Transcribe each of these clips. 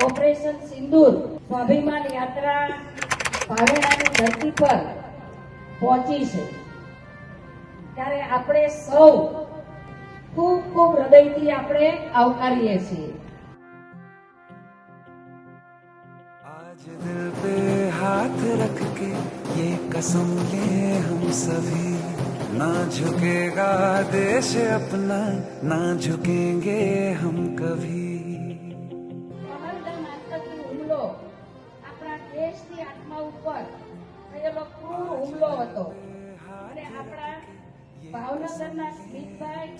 Operation સિંદૂર સ્વાભિમાન યાત્રા ભાવેણાની ધરતી પર પહોંચી છે ત્યારે આપણે સૌ ખૂબ ખૂબ હૃદયથી આપણે આવકારીએ છીએ आज दिल पे हाथ रख के ये कसम ले हम सभी ना झुकेगा देश अपना ना झुकेंगे हम कभी દેશની આત્મા ઉપર થયેલો ક્રૂર હુમલો હતો અને આપણા ભાવનગરના સ્મિતભાઈ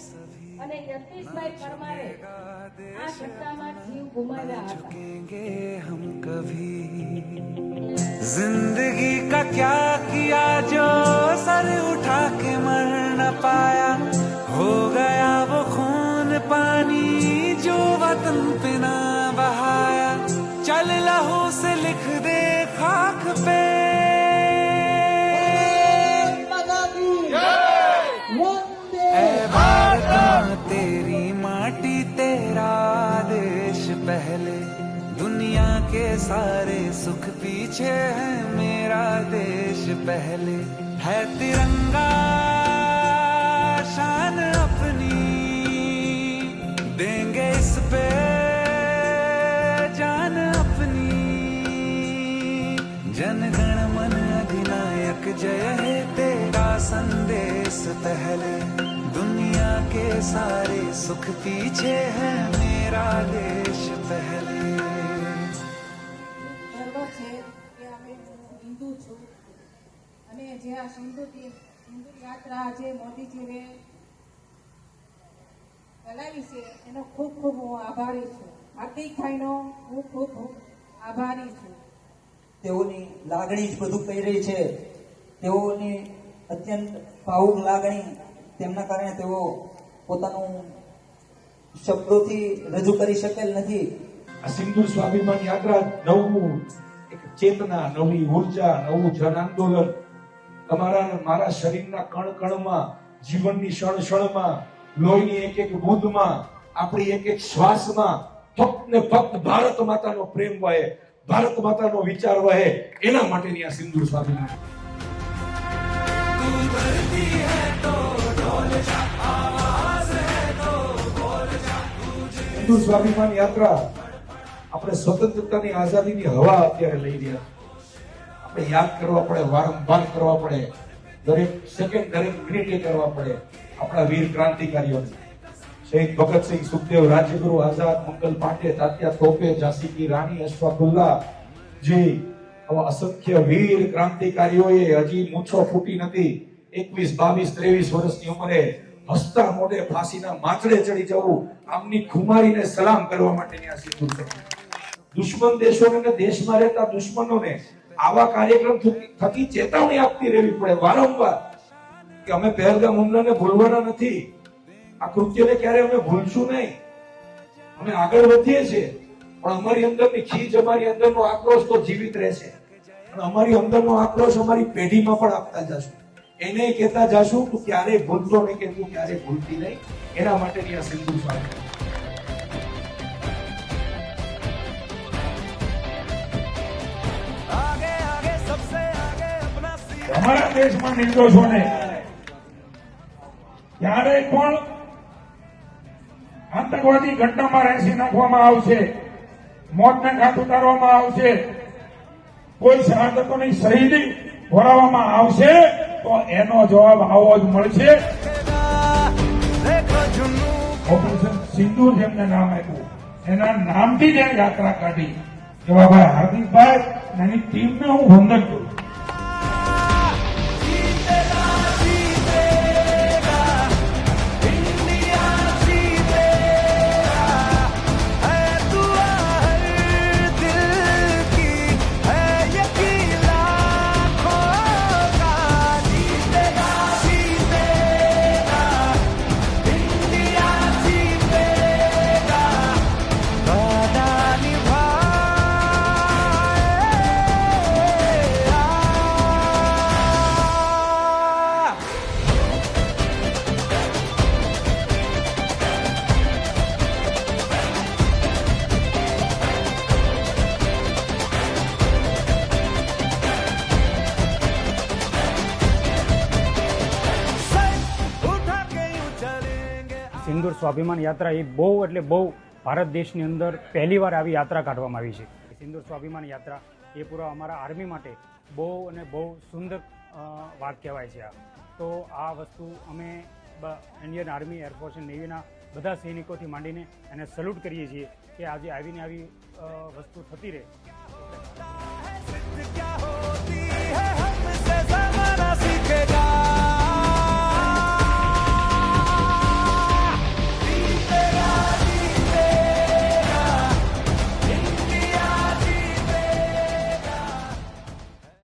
અને યતીશભાઈ પરમારે આ ઘટનામાં જીવ ગુમાવ્યા હતા झुकेंगे हम कभी जिंदगी का क्या किया जो सर उठा के मर न पाया हो गया वो खून पानी जो वतन पे ना बहाया चल लहू से लिख दे खाक पे। तेरी माटी तेरा देश पहले। दुनिया के सारे सुख पीछे है मेरा देश पहले। है तिरंगा पहले दुनिया के सारे सुख पीछे है मेरा देश पहले ગર્વ છે કે અમે હું હિન્દુ છું અને જે આ સિંધુ હિન્દુ યાત્રા આજે મોદીજીએ ચલાવી છે એનો ખૂબ ખૂબ હું આભારી છું હાર્દિકભાઈનો હું ખૂબ ખૂબ આભારી છું તેઓની લાગણી જ બધું કહી રહી છે તેઓની અત્યંત ભાવુક લાગણી તેમના કારણે તેઓ પોતાનું શબ્દોથી રજૂ કરી શકેલ નથી. આ સિંધુ સ્વાભિમાન યાત્રા નવું એક ચેતના, નવી ઊર્જા, નવું જન આંદોલન. તમારા મારા શરીરના કણ કણમાં જીવનની ક્ષણ ક્ષણમાં લોહીની એક એક બૂંદમાં, આપણી એક એક શ્વાસમાં, ફક્ત ને ફક્ત ભારત માતાનો પ્રેમ વહે, ભારત માતાનો વિચાર વહે, એના માટેની આ સિંધુ સ્વાભિમાન. હિન્દુ સ્વાભિમાન યાત્રા આપણે સ્વતંત્રતાની આઝાદીની હવા અત્યારે લઈ રહ્યા આપણે યાદ કરવા પડે, વારંવાર કરવા પડે. દરેક સેકન્ડ દરેક મિનિટે કરવા પડે આપણા વીર ક્રાંતિકારીઓને. શહીદ ભગતસિંહ સુખદેવ, રાજ્યગુરુ આઝાદ, મંગલ પાંડે, તાત્યા તોપે, ઝાંસી કી રાણી અશફાકુલ્લા જી આવા અસંખ્ય વીર ક્રાંતિકારીઓએ હજી મૂછો ફૂટી નથી. એકવીસ, બાવીસ, ત્રેવીસ વર્ષની ઉંમરે હસતા મોઢે ફાંસીના માથડે ચડી જવું, આમની ખુમારીને સલામ કરવા માટેની આ છે. દુશ્મન દેશોને દેશમાં રહેતા દુશ્મનોને આવા કાર્યક્રમ થકી ચેતવણી આપતી રહેવી પડે. વારંવાર કે અમે પહેલગામ હુમલાને ભૂલવાના નથી. આ કૃત્યને ક્યારે અમે ભૂલશું નહીં? અમે આગળ વધીએ છીએ. પણ અમારી અંદરની ખીજ, અમારી અંદરનો આક્રોશ તો જીવિત રહેશે. અને અમારી અંદરનો આક્રોશ અમારી પેઢીમાં પણ આપતા જશું. એને કહેતા જશું, તું ક્યારે ભૂલતો નહીં કે તું ક્યારે ભૂલતી નહીં. એના માટેની આ સિંધુ સ્વામી અમારા દેશમાં નિર્દોષોને ક્યારેય પણ આતંકવાદી ઘટનામાં રહેસી નાખવામાં આવશે. મોતને ઘાટ ઉતારવામાં આવશે. કોઈ શહાદતોની શહીદી ભરાવવામાં આવશે તો એનો જવાબ આવો જ મળશે. ઓપરેશન સિંદુર જેમને નામ આપ્યું, એના નામથી જ યાત્રા કાઢી. કે હાર્દિકભાઈ, એની ટીમને હું વંદન કરું. સિંદૂર સ્વાભિમાન યાત્રા એ બહુ એટલે બહુ ભારત દેશની અંદર પહેલીવાર આવી યાત્રા કાઢવામાં આવી છે. સિંદૂર સ્વાભિમાન યાત્રા એ પૂરા અમારા આર્મી માટે બહુ અને બહુ સુંદર વાત કહેવાય છે આ. તો આ વસ્તુ અમે ઇન્ડિયન આર્મી એરફોર્સ અને નેવીના બધા સૈનિકોથી માંડીને એને સલ્યુટ કરીએ છીએ કે આજે આવીને આવી વસ્તુ થતી રહે.